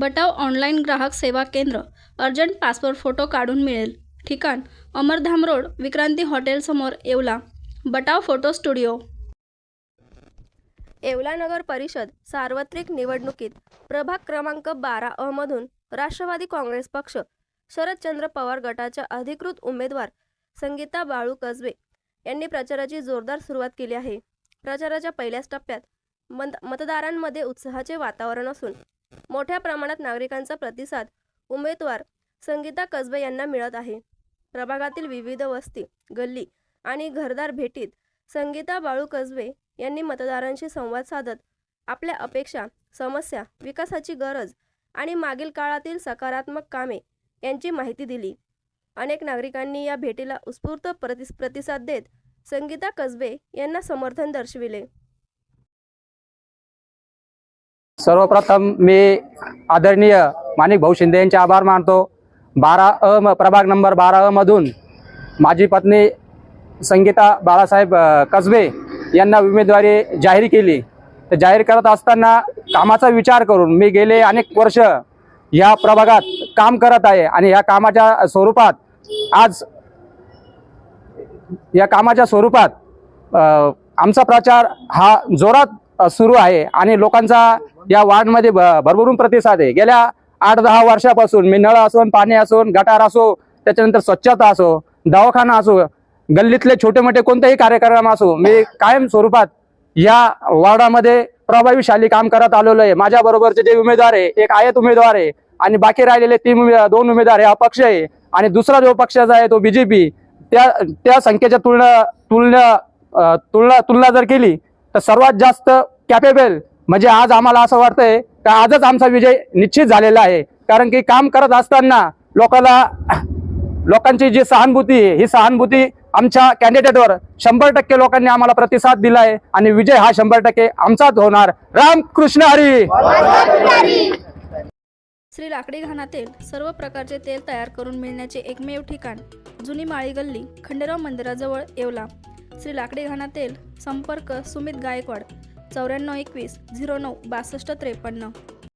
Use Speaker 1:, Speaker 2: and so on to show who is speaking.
Speaker 1: बटाव online ग्राहक सेवा केंद्र अर्जंट पासपोर्ट फोटो काढून मिळेल. ठिकाण अमरधाम रोड विक्रांती हॉटेलसमोर Yeola. Batav photo studio.
Speaker 2: Yeola नगर परिषद सार्वत्रिक निवडणुकीत प्रभाग क्रमांक बारा अमधून राष्ट्रवादी काँग्रेस पक्ष शरदचंद्र पवार गटाच्या अधिकृत उमेदवार संगीता बाळू कसबे यांनी प्रचाराची जोरदार सुरुवात केली आहे. प्रचाराच्या पहिल्याच टप्प्यात मत मतदारांमध्ये उत्साहाचे वातावरण असून मोठ्या प्रमाणात नागरिकांचा प्रतिसाद उमेदवार संगीता कसबे यांना मिळत आहे. प्रभागातील विविध वस्ती गल्ली आणि घरदार भेटीत संगीता बाळू कसबे यांनी मतदारांशी संवाद साधत आपल्या अपेक्षा समस्या विकासाची गरज आणि मागील काळातील सकारात्मक कामे यांची माहिती दिली. अनेक नागरिकांनी या भेटीला उत्स्फूर्त प्रतिस प्रतिसाद देत संगीता कसबे यांना समर्थन दर्शविले.
Speaker 3: सर्वप्रथम मी आदरणीय माणिक भाऊ शिंदे यांचे आभार मानतो. बारा अ म- प्रभाग नंबर बारा अ मधून माझी पत्नी संगीता बाळासाहेब कसबे यांना उमेदवारी जाहीर केली. तर जाहीर करत असताना कामाचा विचार करून मी गेले अनेक वर्ष या प्रभागात काम करत आहे आणि या कामाच्या स्वरूपात आज या कामाच्या स्वरूपात आमचा प्रचार हा जोरात सुरू आहे आणि लोकांचा या वार्डमध्ये भ- भरभरून प्रतिसाद आहे. गेल्या आठ दहा वर्षापासून मी नळ असो पाणी असो गटार असो त्याच्यानंतर स्वच्छता असो दवाखाना असो गल्लीतले छोटे मोठे कोणतेही कार्यक्रम असो मी कायम स्वरूपात या वार्डामध्ये प्रभावीशाली काम करत आलेलो आहे. माझ्या बरोबरचे जे उमेदवार आहे एक आयत उमेदवार आहे आणि बाकी राहिलेले तीन दोन उमेदवार हे अपक्ष आहे आणि दुसरा जो पक्षाचा आहे तो बीजेपी त्या त्या संख्येच्या तुलना तुलना तुलना तुलना जर केली तर सर्वात जास्त कॅपेबल म्हणजे आज आम्हाला असं वाटतंय का आजच आमचा विजय निश्चित झालेला आहे. कारण की काम करत असताना लोकांना लोकांची जी सहानुभूती आहे ही सहानुभूती आमच्या कॅन्डिडेटवर शंभर टक्के लोकांनी आम्हाला प्रतिसाद दिला आहे आणि विजय हा शंभर टक्के आमचाच होणार. राम कृष्ण हरी!
Speaker 1: श्री लाकडी घाणातील सर्व प्रकारचे तेल तयार करून मिळण्याचे एकमेव ठिकाण जुनी माळी गल्ली खंडेराव मंदिराजवळ येवला. श्री लाकडी घाणा तेल संपर्क सुमित गायकवाड चौऱ्याण्णव एकवीस झिरो नऊ बासष्ट त्रेपन्न.